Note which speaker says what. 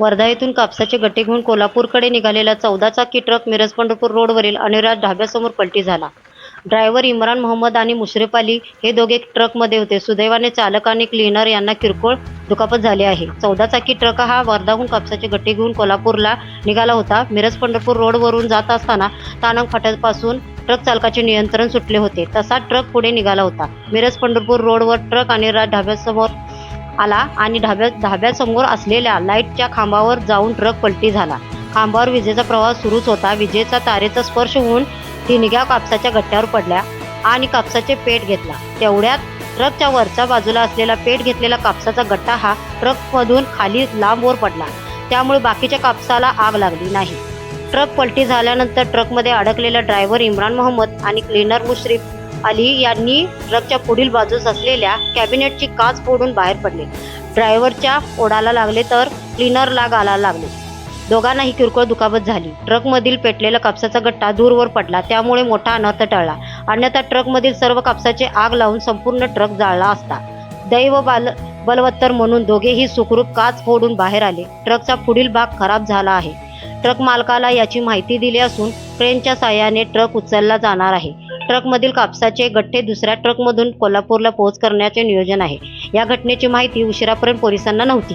Speaker 1: वर्धा येथून कापसाचे गट्टे घेऊन कोल्हापूरकडे निघालेला चौदा चाकी ट्रक मिरज पंढरपूर रोडवरील अनिराज ढाब्यासमोर पलटी झाला. ड्रायव्हर इम्रान मोहम्मद आणि मुश्रीफ अली हे दोघे ट्रकमध्ये होते. सुदैवाने चालक आणि क्लिनर यांना किरकोळ दुखापत झाली आहे. चौदा चाकी ट्रक हा वर्धाहून कापसाचे गट्टे घेऊन कोल्हापूरला निघाला होता. मिरज पंढरपूर रोडवरून जात असताना तानंग फाट्यापासून ट्रक चालकाचे नियंत्रण सुटले होते. तसा ट्रक पुढे निघाला होता. मिरज पंढरपूर रोडवर ट्रक आणि ढाब्यासमोर आला आणि ढाब्या ढाब्यासमोर असलेल्या लाईटच्या खांबावर जाऊन ट्रक पलटी झाला. खांबावर विजेचा प्रवाह सुरूच होता. विजेचा तारेचा स्पर्श होऊन ठिणग्या कापसाच्या गट्ट्यावर पडल्या आणि कापसाचे पेट घेतला. तेवढ्यात ट्रकच्या वरच्या बाजूला असलेला पेट घेतलेला कापसाचा गट्टा हा ट्रकमधून खाली लांबवर पडला. त्यामुळे बाकीच्या कापसाला आग लागली नाही. ट्रक पलटी झाल्यानंतर ट्रकमध्ये अडकलेला ड्रायव्हर इम्रान मोहम्मद आणि क्लीनर मुश्रीफ अली यांनी ट्रकच्या पुढील बाजूस असलेल्या कॅबिनेटची काच फोडून बाहेर पडले. ड्रायव्हरच्या ओढाला लागले तर क्लिनरला गाला लागले. दोघांनाही किरकोळ दुखापत झाली. ट्रकमधील पेटलेला कापसाचा गट्टा दूरवर पडला. त्यामुळे मोठा अनर्थ टळला. अन्यथा ट्रकमधील सर्व कापसाचे आग लावून संपूर्ण ट्रक जाळला असता. दैव बाल बलवत्तर म्हणून दोघेही सुखरूप काच फोडून बाहेर आले. ट्रकचा पुढील भाग खराब झाला आहे. ट्रक मालकाला याची माहिती दिली असून क्रेनच्या साह्याने ट्रक उचलला जाणार आहे. ट्रकमधील कापसाचे गठ्ठे दुसऱ्या ट्रकमधून कोल्हापूरला पोहोच करण्याचे नियोजन आहे. या घटनेची माहिती उशिरापर्यंत पोलिसांना नव्हती.